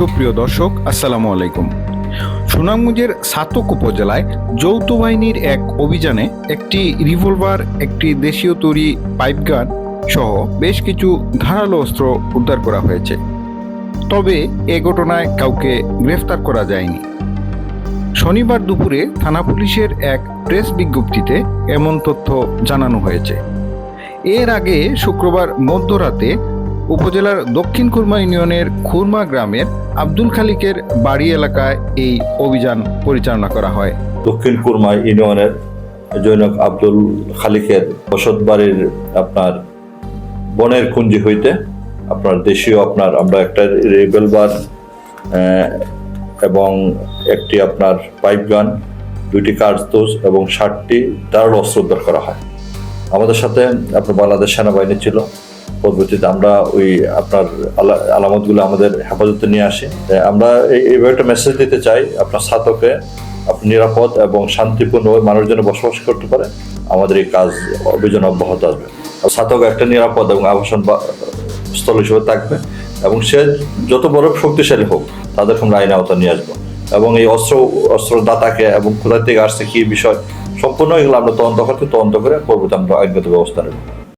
সুপ্রিয় দর্শক, আসসালামু আলাইকুম। সুনামগঞ্জের সাতক উপজেলায় যৌথ বাহিনীর এক অভিযানে একটি রিভলভার একটি দেশীয় তৈরি পাইপগান সহ বেশ কিছু ধারালো অস্ত্র উদ্ধার করা হয়েছে। তবে এ ঘটনায় কাউকে গ্রেফতার করা যায়নি। শনিবার দুপুরে থানা পুলিশের এক প্রেস বিজ্ঞপ্তিতে এমন তথ্য জানানো হয়েছে। এর আগে শুক্রবার মধ্যরাতে উপজেলার দক্ষিণ খুরমা ইউনিয়নের খুরমা গ্রামের আব্দুল খালিকের বাড়ি এলাকায় এই অভিযান পরিচালনা করা হয়। দক্ষিণ কুরমা ইউনিয়নের জৈনক আব্দুল খালিকের বসত বাড়ির আপনার বনের কুঞ্জি হইতে আপনার দেশীয় আপনার আমরা একটা রেবেলবার এবং একটি আপনার পাইপ গান, দুইটি কার্তুজ এবং ষাটটি ধারালো অস্ত্র উদ্ধার করা হয়। আমাদের সাথে আপনার বাংলাদেশ সেনাবাহিনী ছিল। পরবর্তীতে আমরা ওই আপনার আলা- আলামতগুলো আমাদের হেফাজতে নিয়ে আসি। আমরা এই- এইভাবে একটা মেসেজ দিতে চাই আপনার ছাতকে আপনি নিরাপদ এবং শান্তিপূর্ণ মানুষ যেন বসবাস করতে পারে। আমাদের এই কাজ অভিযান অব্যাহত আসবে। ছাতক একটা নিরাপদ এবং আবাসন স্থল হিসেবে থাকবে এবং সে যত বড় শক্তিশালী হোক, তাদের আমরা আইন আওতা নিয়ে আসব। এবং এই অস্ত্র অস্ত্র দাতাকে এবং কোথা থেকে আসছে কি বিষয়, সম্পূর্ণ এগুলো আমরা তদন্ত করতে, তদন্ত করে পরবর্তী আমরা আইনগত ব্যবস্থা নেব।